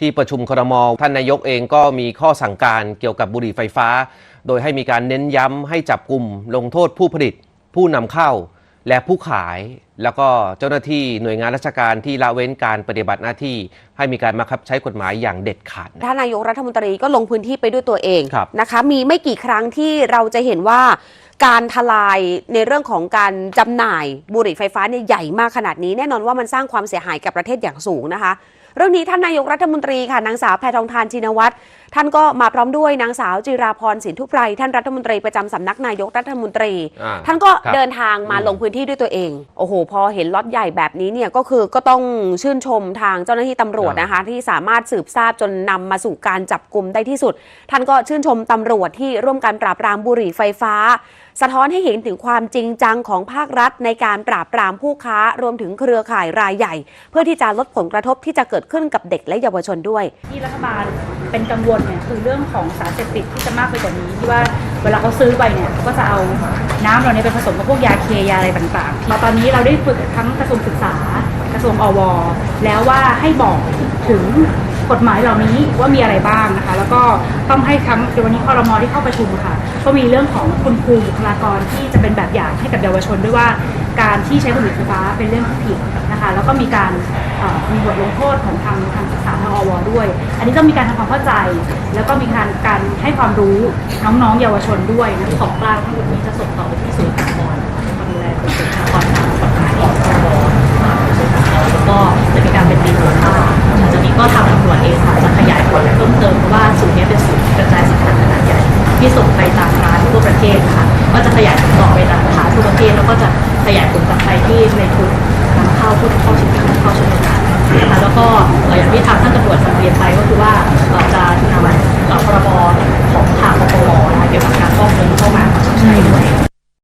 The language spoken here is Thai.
ที่ประชุมครมท่านนายกเองก็มีข้อสั่งการเกี่ยวกับบุหรี่ไฟฟ้า โดยให้มีการเน้นย้ำให้จับกลุ่มลงโทษผู้ผลิต ผู้นำเข้าและผู้ขาย แล้วก็เจ้าหน้าที่หน่วยงานราชการที่ละเว้นการปฏิบัติหน้าที่ ให้มีการบังคับใช้กฎหมายอย่างเด็ดขาดนะท่านนายกรัฐมนตรีก็ลงพื้นที่ไปด้วยตัวเองครับนะคะ มีไม่กี่ครั้งที่เราจะเห็นว่าการทลายในเรื่องของการจำหน่ายบุหรี่ไฟฟ้าเนี่ยใหญ่มากขนาดนี้ แน่นอนว่ามันสร้างความเสียหายกับประเทศอย่างสูงนะคะ เรื่องนี้ท่านนายกรัฐมนตรีค่ะนางสาวแพทองทานชินวัตร ท่านก็มาพร้อมด้วยนางสาวจิราพรสินทุไพรท่านรัฐมนตรีประจำสำนักนายกรัฐมนตรี อ่าท่านก็ครับเดินทางมาอืม ลงพื้นที่ด้วยตัวเอง โอ้โห พอเห็นล็อตใหญ่แบบนี้เนี่ยก็คือก็ต้องชื่นชมทางเจ้าหน้าที่ตำรวจนะคะ ที่สามารถสืบทราบจนนำมาสู่การจับกลุ่มได้ที่สุด ท่านก็ชื่นชมตำรวจที่ร่วมการปราบปรามบุหรี่ไฟฟ้า สะท้อนให้เห็นถึงความจริงจังของภาครัฐในการปราบปรามผู้ค้ารวมถึงเครือข่ายรายใหญ่ เพื่อที่จะลดผลกระทบที่จะเกิดขึ้นกับเด็กและเยาวชนด้วย ที่รัฐบาล เป็นกังวลเนี่ยคือเรื่องของสารเสพติดที่จะมากไปกว่านี้ที่ว่าเวลาเขาซื้อไปเนี่ยเขาก็จะเอาน้ำเราเนี่ยไปผสมกับพวกยาเคยาอะไรต่างๆมาตอนนี้เราได้ฝึกทั้งกระทรวงศึกษากระทรวงอวแล้วว่าให้บอกถึง กฎหมายเหล่านี้ว่ามีอะไรบ้างนะคะ แล้วก็ต้องให้ทั้งเดี๋ยววันนี้คอรมอที่เข้าประชุมค่ะ ก็มีเรื่องของคุณครูบุคลากรที่จะเป็นแบบอย่างให้กับเยาวชนด้วยว่าการที่ใช้บุหรี่ไฟฟ้าเป็นเรื่องที่ผิดนะคะ แล้วก็มีการมีบทลงโทษของทางทางศึกษาทางอวด้วย อันนี้ต้องมีการทำความเข้าใจ แล้วก็มีการการให้ความรู้น้องๆเยาวชนด้วยนะของกลางทั้งหมดนี้จะส่งต่อไปที่ศูนย์ ที่ส่งไปตามร้านทั่วประเทศค่ะก็จะขยายผลต่อไปตามร้านทั่วประเทศแล้วก็จะขยายผลต่อไปที่ในทุนนำเข้าผู้เข้าชิงเข้าชนิดนะคะแล้วก็เอ่อย่างที่ทางท่านตำรวจสังเรียนไปก็คือว่า